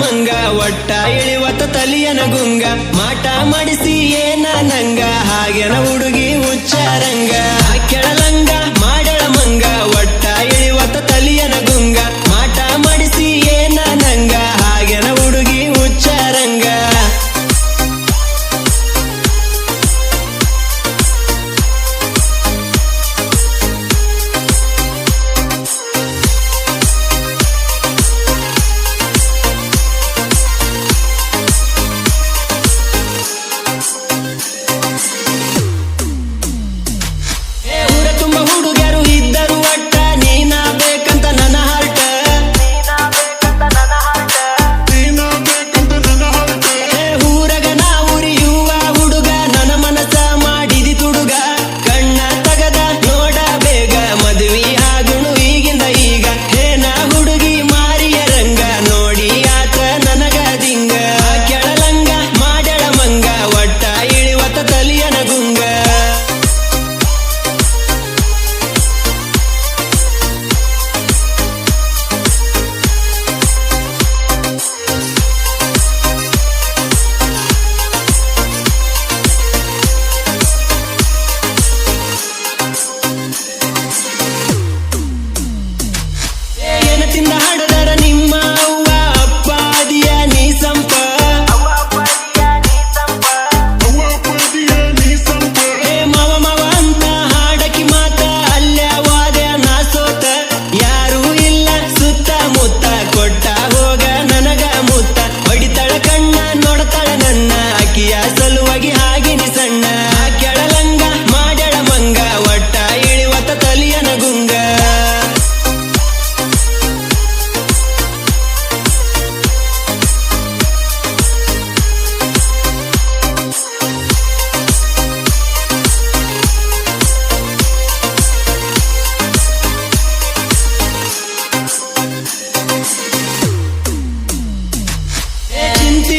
ಮಂಗ ಒಟ್ಟ ಇಳಿವತ್ತ ತಲಿಯನ ಗುಂಗ. ಮಾಟ ಮಾಡಿಸಿ ಏನ ನಂಗ? ಹಾಗೆನ ಹುಡುಗಿ ಉಚ್ಚಾರಂಗ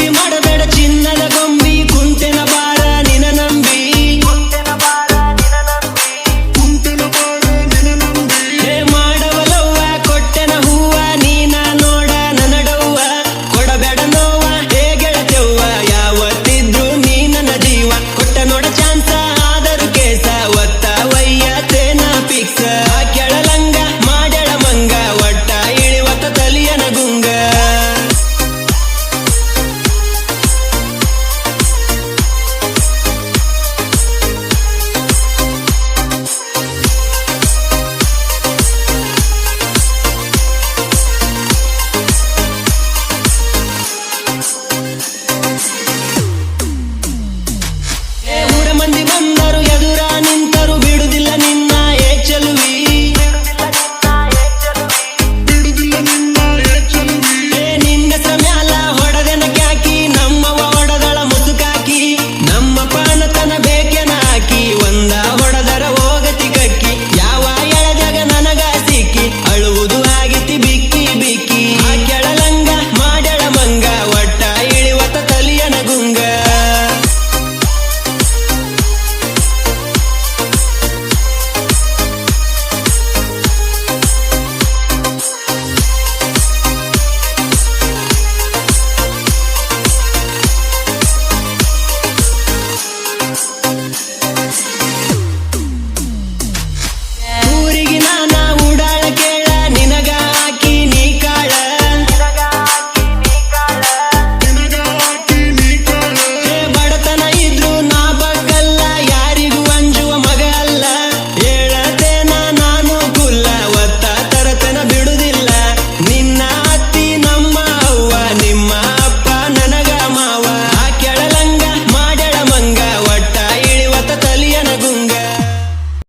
ಮಾಡಬೇಡ ಚಿನ್ನದ